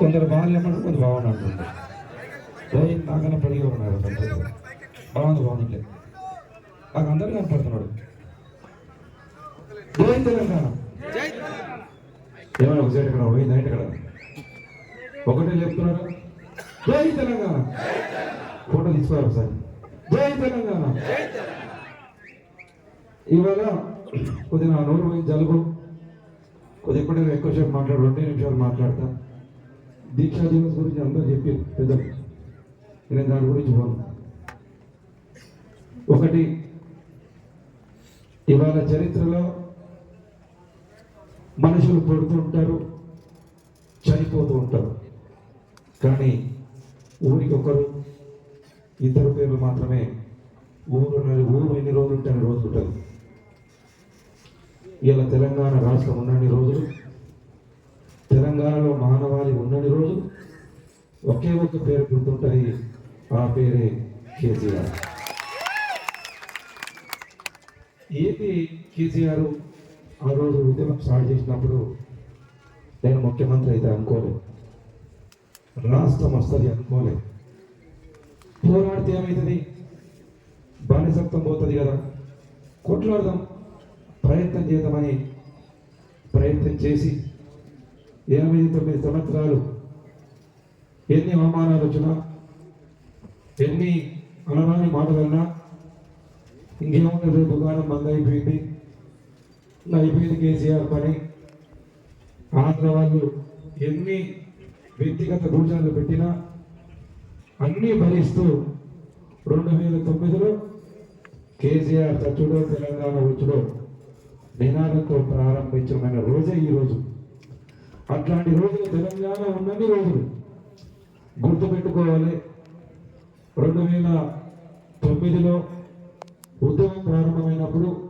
కొందరు బాగాలేమంటారు కొందరు బాగుంది అంటుంటారు గోవింద్ నాకన్నా పడిగా ఉన్నారు అంటారు. బాగుంది బాగుంది నాకు అందరూ కనపడుతున్నాడు. గోవింద్ తెలంగాణ. ఏమైనా ఒక ఇక్కడ పోయింది నైట్ ఇక్కడ? ఒకటే చెప్తున్నారు జై తెలంగాణ. ఫోటో తీసుకోవాలి ఒకసారి. జై తెలంగాణ. ఇవాళ కొద్దిగా నా నోరు పోయింది జలుబు. కొద్దిగా ఎప్పుడైనా ఎక్కువసేపు మాట్లాడు రెండు నిమిషాలు మాట్లాడతా. దీక్షా దివస్ గురించి అందరూ చెప్పి పెద్దలు. నేను దాని గురించి పోను. ఒకటి ఇవాళ చరిత్రలో మనుషులు పుడుతూ ఉంటారు చనిపోతూ ఉంటారు. కానీ ఊరికి ఒకరు ఇద్దరు పేర్లు మాత్రమే ఊరు ఊరు ఎన్ని రోజులు ఉంటే అన్ని రోజులు ఉంటుంది. ఇలా తెలంగాణ రాష్ట్రం ఉన్న రోజులు తెలంగాణలో మానవ ఒకే ఒక్క పేరు గుర్తుంటుంది. ఆ పేరే కేసీఆర్ ఏపీ కేసీఆర్ ఆ రోజు ఉద్యమం స్టార్ట్ చేసినప్పుడు నేను ముఖ్యమంత్రి అయితే అనుకోలేదు రాష్ట్రం వస్తుంది అనుకోలేదు పోరాడితే ఏమవుతుంది బానిసత్వం పోతుంది కదా. కొట్లాడదాం. ప్రయత్నం చేద్దామని ప్రయత్నం చేసి ఎనిమిది తొమ్మిది సంవత్సరాలు ఎన్ని అవమానాలు వచ్చినా ఎన్ని అనరాని మాటలన్నా ఇంకేముంది రేపు కాలం బంద్ అయిపోయింది. అయిపోయింది కేసీఆర్ పని. ఆంధ్ర వాళ్ళు ఎన్ని వ్యక్తిగత దూషణలు పెట్టినా అన్నీ భరిస్తూ రెండు వేల తొమ్మిదిలో కేసీఆర్ చచ్చుడో తెలంగాణ వచ్చుడో నినాదంతో ప్రారంభించమైన రోజే ఈ రోజు. అట్లాంటి రోజులు తెలంగాణ ఉన్నన్ని రోజులు. గుర్తుపెట్టుకోవాలి. రెండు వేల తొమ్మిదిలో ఉద్యమం ప్రారంభమైనప్పుడు